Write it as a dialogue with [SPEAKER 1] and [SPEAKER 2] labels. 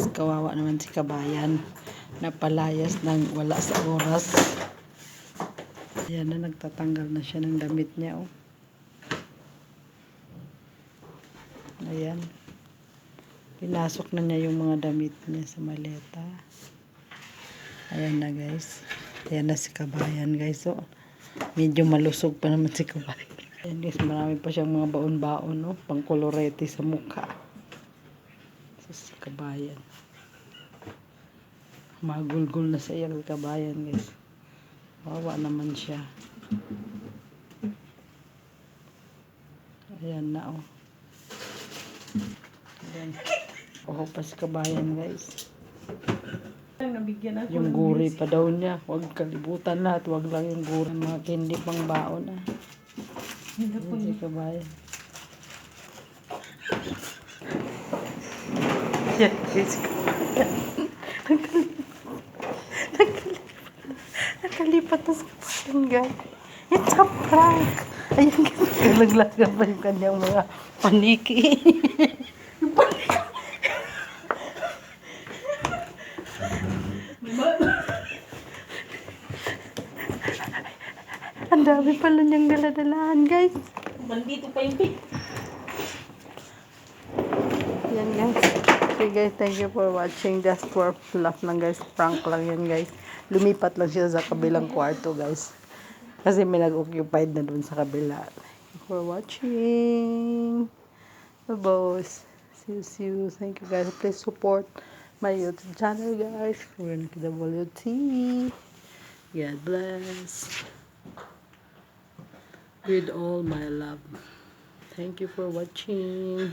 [SPEAKER 1] guys. Kawawa naman si kabayan. Napalayas ng wala sa oras. Ayan na, nagtatanggal na siya ng damit niya. Oh. Ayan. Pinasok na niya yung mga damit niya sa maleta. Ayan na guys. Ayan na si kabayan guys. So, medyo malusog pa naman si kabayan. Ayan guys, marami pa siyang mga baon-baon, no? Pang sa mukha. Si kabayan. Magulgul na sa iya si kabayan guys. Wawa naman siya. Ayan na, oh. Ayan. Oh, pa kabayan guys. Yung
[SPEAKER 2] ng
[SPEAKER 1] guri pa daw niya. Huwag kalibutan lahat. Huwag lang yung guri. Mga candy pang baon ah.
[SPEAKER 2] Hindi po
[SPEAKER 1] Yan? Guys. Nakalipat na sa guys. It's a prank. Ayan, guys. Naglagan pa yung kanyang mga paniki. Yung paniki. Ang dami pala niyang daladalahan, guys.
[SPEAKER 2] Bandito pa yung pig.
[SPEAKER 1] Okay guys, thank you for watching. Just for laugh lang guys. Prank lang yan guys. Lumipat lang siya sa kabilang kwarto guys. Kasi may nag-occupied na dun sa kabila. Thank you for watching. Boss. See you, see you. Thank you guys. Please support my YouTube channel guys. In WT. God bless. With all my love. Thank you for watching.